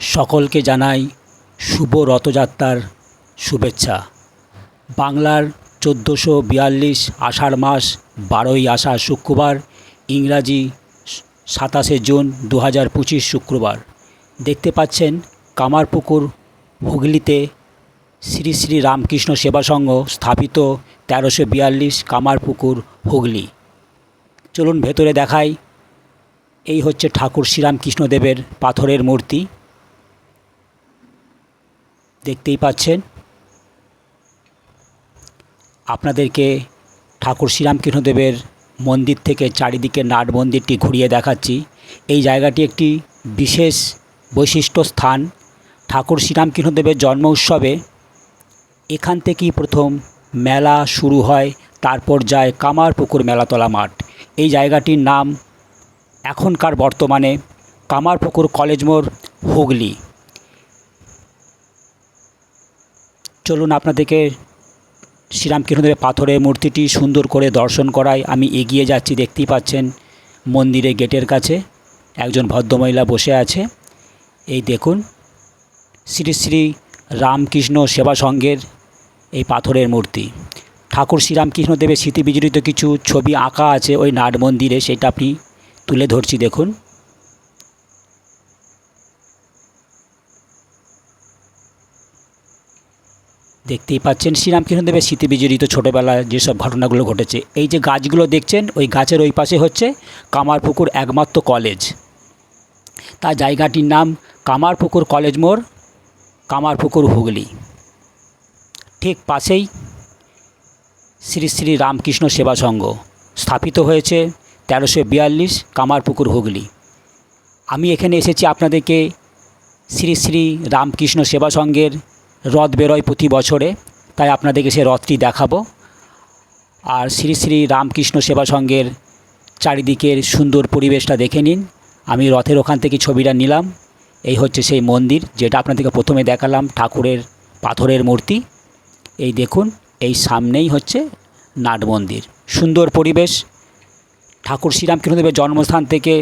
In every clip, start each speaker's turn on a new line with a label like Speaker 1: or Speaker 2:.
Speaker 1: সকলকে জানাই শুভ রথযাত্রার শুভেচ্ছা। বাংলার চোদ্দোশো বিয়াল্লিশ আষাঢ় মাস বারোই আষাঢ় শুক্রবার, ইংরাজি সাতাশে জুন দু হাজার পঁচিশ শুক্রবার। দেখতে পাচ্ছেন কামারপুকুর হুগলিতে শ্রী শ্রী রামকৃষ্ণ সেবা সংঘ স্থাপিত তেরোশো বিয়াল্লিশ কামারপুকুর হুগলি। চলুন ভেতরে দেখাই। এই হচ্ছে ঠাকুর শ্রীরামকৃষ্ণদেবের পাথরের মূর্তি। দেখতেই পাচ্ছেন। আপনাদেরকে ঠাকুর শ্রীরামকৃষ্ণদেবের মন্দির থেকে চারিদিকে নাট মন্দিরটি ঘুরিয়ে দেখাচ্ছি। এই জায়গাটি একটি বিশেষ বৈশিষ্ট্য স্থান। ঠাকুর শ্রীরামকৃষ্ণদেবের জন্ম উৎসবে এখান থেকেই প্রথম মেলা শুরু হয়, তারপর যায় কামারপুকুর মেলাতলা মাঠ। এই জায়গাটির নাম এখনকার বর্তমানে কামারপুকুর কলেজ মোড় হুগলি। চলুন আপনাদেরকে শ্রীরামকৃষ্ণদেবের পাথরের মূর্তিটি সুন্দর করে দর্শন করায় আমি এগিয়ে যাচ্ছি, দেখতেই পাচ্ছেন মন্দিরের গেটের কাছে একজন ভদ্রমহিলা বসে আছে। এই দেখুন, শ্রী শ্রী রামকৃষ্ণ সেবা সংঘের এই পাথরের মূর্তি। ঠাকুর শ্রীরামকৃষ্ণদেবের স্মৃতি বিজড়িত কিছু ছবি আঁকা আছে ওই নাট মন্দিরে, সেটা আপনি তুলে ধরছি, দেখুন। দেখতেই পাচ্ছেন শ্রীরামকৃষ্ণদেবের স্মৃতি বিজড়িত ছোটোবেলায় যেসব ঘটনাগুলো ঘটেছে। এই যে গাছগুলো দেখছেন, ওই গাছের ওই পাশে হচ্ছে কামারপুকুর একমাত্র কলেজ। তার জায়গাটির নাম কামারপুকুর কলেজ মোড়, কামারপুকুর হুগলি। ঠিক পাশেই শ্রী শ্রী রামকৃষ্ণ সেবা সংঘ স্থাপিত হয়েছে তেরোশো বিয়াল্লিশ কামারপুকুর হুগলি। আমি এখানে এসেছি আপনাদেরকে শ্রী শ্রী রামকৃষ্ণ সেবা সংঘের রথ বেরোয় প্রতি বছরে, তাই আপনাদেরকে সে রথটি দেখাবো। আর শ্রী শ্রী রামকৃষ্ণ সেবা সংঘের চারিদিকের সুন্দর পরিবেশটা দেখে নিন। আমি রথের ওখান থেকে ছবিটা নিলাম। এই হচ্ছে সেই মন্দির, যেটা আপনাদেরকে প্রথমে দেখালাম, ঠাকুরের পাথরের মূর্তি। এই দেখুন, এই সামনেই হচ্ছে নাট মন্দির। সুন্দর পরিবেশ। ঠাকুর শ্রীরামকৃষ্ণদেবের জন্মস্থান থেকে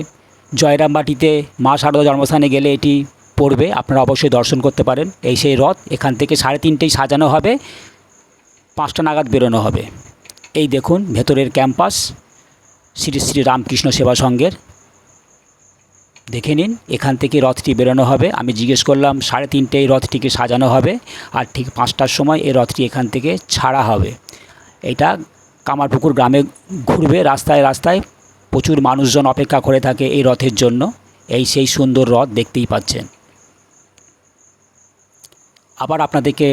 Speaker 1: জয়রামবাটিতে মা শারদা জন্মস্থানে গেলে এটি পড়বে, আপনারা অবশ্যই দর্শন করতে পারেন। এই সেই রথ, এখান থেকে সাড়ে তিনটেই সাজানো হবে, পাঁচটা নাগাদ বেরোনো হবে। এই দেখুন, ভেতরের ক্যাম্পাস, শ্রী শ্রী রামকৃষ্ণ সেবা সংঘের। দেখে নিন, এখান থেকে রথটি বেরোনো হবে। আমি জিজ্ঞেস করলাম, সাড়ে তিনটেই রথটিকে সাজানো হবে, আর ঠিক পাঁচটার সময় এই রথটি এখান থেকে ছাড়া হবে। এটা কামারপুকুর গ্রামে ঘুরবে, রাস্তায় রাস্তায় প্রচুর মানুষজন অপেক্ষা করে থাকে এই রথের জন্য। এই সেই সুন্দর রথ দেখতেই পাচ্ছেন। আবার আপনাদেরকে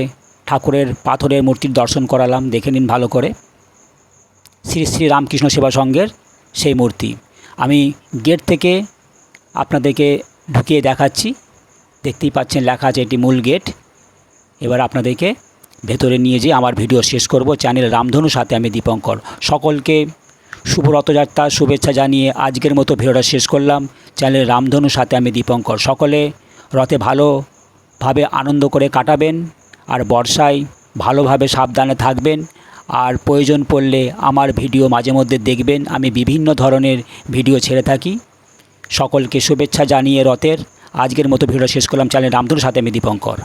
Speaker 1: ঠাকুরের পাথরের মূর্তির দর্শন করালাম, দেখে নিন ভালো করে। শ্রী শ্রী রামকৃষ্ণ সেবা সংঘের সেই মূর্তি। আমি গেট থেকে আপনাদেরকে ঢুকিয়ে দেখাচ্ছি। দেখতেই পাচ্ছেন লেখা আছে এটি মূল গেট। এবার আপনাদেরকে ভেতরে নিয়ে যেয়ে আমার ভিডিও শেষ করব। চ্যানেল রামধনু সাথে আমি দীপঙ্কর। সকলকে শুভ রথযাত্রার শুভেচ্ছা জানিয়ে আজকের মতো ভিডিওটা শেষ করলাম। চ্যানেল রামধনু সাথে আমি দীপঙ্কর। সকলে রথে ভালোভাবে আনন্দ করে কাটাবেন আর বর্ষায় ভালোভাবে সাবধানে থাকবেন। আর প্রয়োজন পড়লে আমার ভিডিও মাঝে মধ্যে দেখবেন। আমি বিভিন্ন ধরনের ভিডিও ছেড়ে থাকি। সকলকে শুভেচ্ছা জানিয়ে রথের আজকের মতো ভিডিও শেষ করলাম। চ্যানেল রামধুর সাথে আমি দীপঙ্কর।